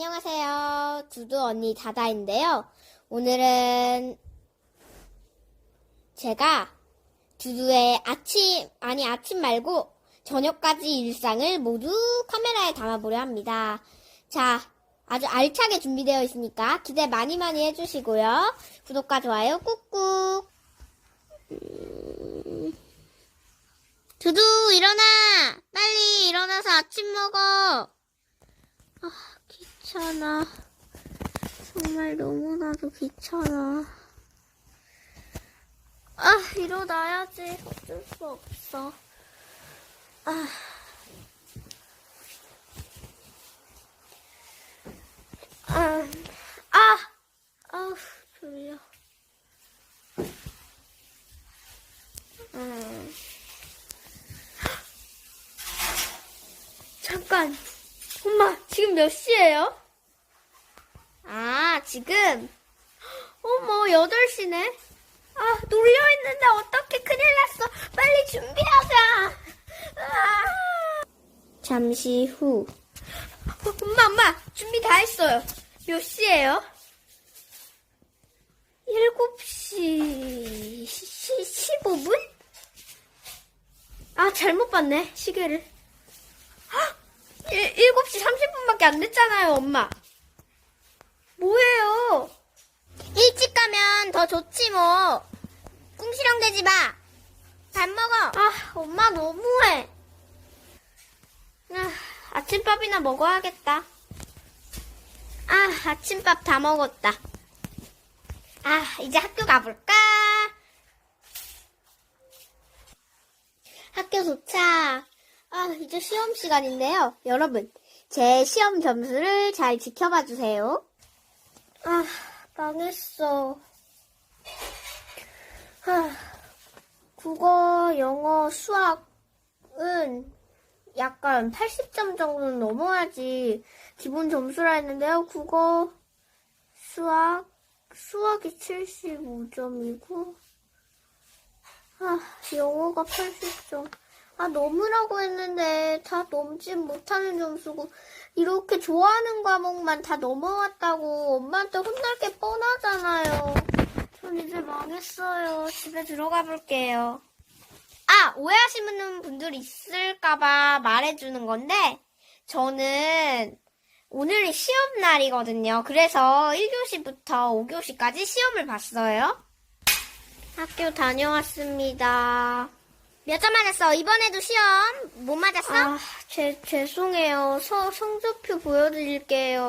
안녕하세요. 두두 언니 다다인데요. 오늘은 제가 두두의 아침, 아니 아침 말고 저녁까지 일상을 모두 카메라에 담아보려 합니다. 자, 아주 알차게 준비되어 있으니까 기대 많이 많이 해주시고요. 구독과 좋아요 꾹꾹. 음, 두두 일어나! 빨리 일어나서 아침 먹어! 아, 귀찮아. 정말 너무나도 귀찮아. 아, 일어나야지. 어쩔 수 없어. 아. 아, 아, 아우, 졸려. 음. 잠깐. 엄마, 지금 몇 시예요? 아, 지금? 어머, 8시네? 아, 놀려있는데 어떻게 큰일 났어. 빨리 준비하자. 아. 잠시 후. 어, 엄마, 엄마, 준비 다 했어요. 몇 시예요? 7시 15분? 아, 잘못 봤네, 시계를. 헉! 7시 30분밖에 안 됐잖아요, 엄마. 뭐예요? 일찍 가면 더 좋지, 뭐. 꿍시렁 대지 마. 밥 먹어. 아, 엄마 너무해. 아, 아침밥이나 먹어야겠다. 아, 아침밥 다 먹었다. 아, 이제 학교 가볼까? 학교 도착. 아, 이제 시험 시간인데요. 여러분, 제 시험 점수를 잘 지켜봐 주세요. 아, 망했어. 아, 국어, 영어, 수학은 약간 80점 정도는 넘어야지 기본 점수라 했는데요. 국어, 수학, 수학이 75점이고, 아, 영어가 80점. 아, 넘으라고 했는데 다 넘지 못하는 점수고, 이렇게 좋아하는 과목만 다 넘어왔다고 엄마한테 혼날 게 뻔하잖아요. 전 이제 망했어요. 집에 들어가 볼게요. 아, 오해하시는 분들 있을까봐 말해주는 건데, 저는 오늘이 시험 날이거든요. 그래서 1교시부터 5교시까지 시험을 봤어요. 학교 다녀왔습니다. 몇 점 맞았어? 이번에도 시험 못 맞았어? 아, 제, 죄송해요. 서, 성적표 보여드릴게요.